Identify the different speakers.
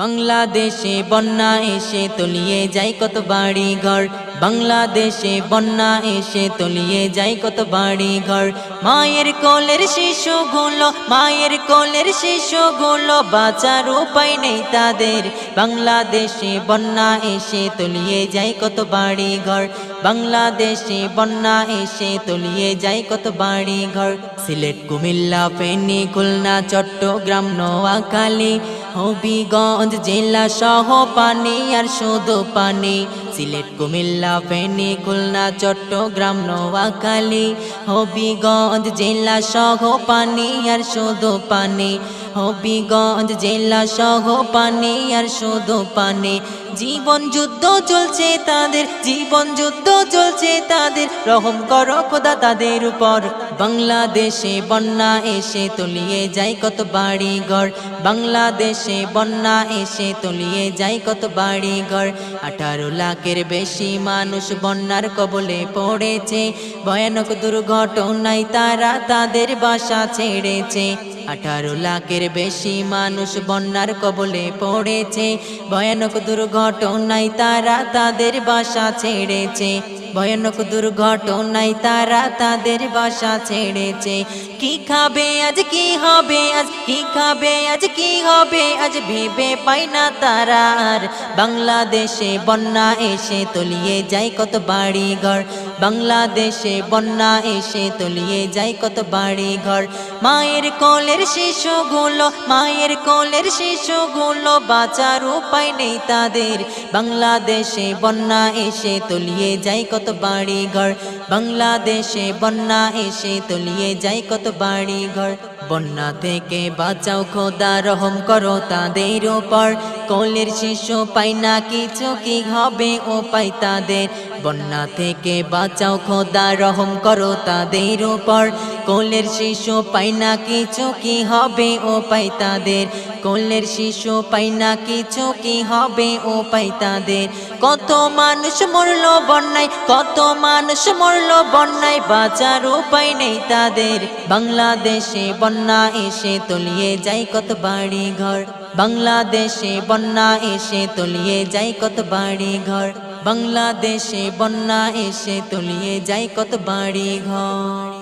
Speaker 1: বাংলাদেশে বন্যা এসে তলিয়ে যায় কত বাড়ি ঘর। বাংলাদেশে বন্যা এসে তলিয়ে যায় কত বাড়ি ঘর। মায়ের কোলের শিশুগুলো, মায়ের কোলের শিশুগুলো বাঁচার উপায় নেই তাদের। বাংলাদেশে বন্যা এসে তলিয়ে যায় কত বাড়ি ঘর। বাংলাদেশে বন্যা এসে তলিয়ে যায় কত বাড়ি ঘর। সিলেট, কুমিল্লা, ফেনী, খুলনা, চট্টগ্রাম, নোয়াখালী হবিগঞ্জ জেলা সহ পানি আর শুধু পানি। সিলেট, কুমিল্লা, ফেনী, খুলনা, চট্টগ্রাম, নোয়াখালী। হবিগঞ্জ জেলা সহ পানি আর শুধু পানি। হবিগঞ্জ জেলা সহ পানি আর শুধু পানি। জীবন যুদ্ধ চলছে তাদের, জীবন যুদ্ধ চলছে তাদের রহম করো, খোদা তাদের উপর। বাংলাদেশে বন্যা এসে তলিয়ে যায় কত বাড়ি ঘর বাংলাদেশে বন্যা এসে তলিয়ে যায় কত বাড়ি ঘর আঠারো লাখের বেশি মানুষ বন্যার কবলে পড়েছে। ভয়ানক দুর্ঘটনায় তারা তাদের বাসা ছেড়েছে। আঠারো লাখের বেশি মানুষ বন্যার কবলে পড়েছে। ভয়ানক দুর্ঘটনায় তারা তাদের বাসা ছেড়েছে। ভয়ানক দুর্ঘটনায় তারা তাদের বাসা ছেড়েছে। কি খাবে আজ, কি হবে আজ, কি খাবে আজ, কি হবে আজ ভেবে পাই না তারা আর। বাংলাদেশে বন্যা এসে তলিয়ে যায় কত বাড়ি ঘর বাংলাদেশে বন্যা এসে তলিয়ে যায় কত বাড়ি ঘর। মায়ের কোলের শিশুগুলো, মায়ের কোলের শিশুগুলো বাঁচার উপায় নেই তাদের। বাংলাদেশে বন্যা এসে তলিয়ে যায় কত বাড়ি ঘর। বাংলাদেশে বন্যা এসে তলিয়ে যায় কত বাড়ি ঘর। বন্যা থেকে বাঁচাও খোদা, রহম করো তাদের ওপর কোলের শিশু পাই না কিছু, কি হবে ও পাই তাদের। বন্যা থেকে বাঁচাও খোদা, রহম করো তাদের ওপর কোলের শিশু পাই না কিছু কি হবে, ও পাই তাদের। কোলের শিশু পাই না কিছু কি হবে, ও পাই তাদের। কত মানুষ মরলো বন্যায়, কত মানুষ মরলো বন্যায়, বাঁচার উপায় নেই তাদের। বাংলাদেশে বন্যা এসে তলিয়ে যায় কত বাড়ি ঘর বাংলাদেশে বন্যা এসে তলিয়ে যায় কত বাড়ি ঘর বাংলাদেশে বন্যা এসে তলিয়ে যায় কত বাড়ি ঘর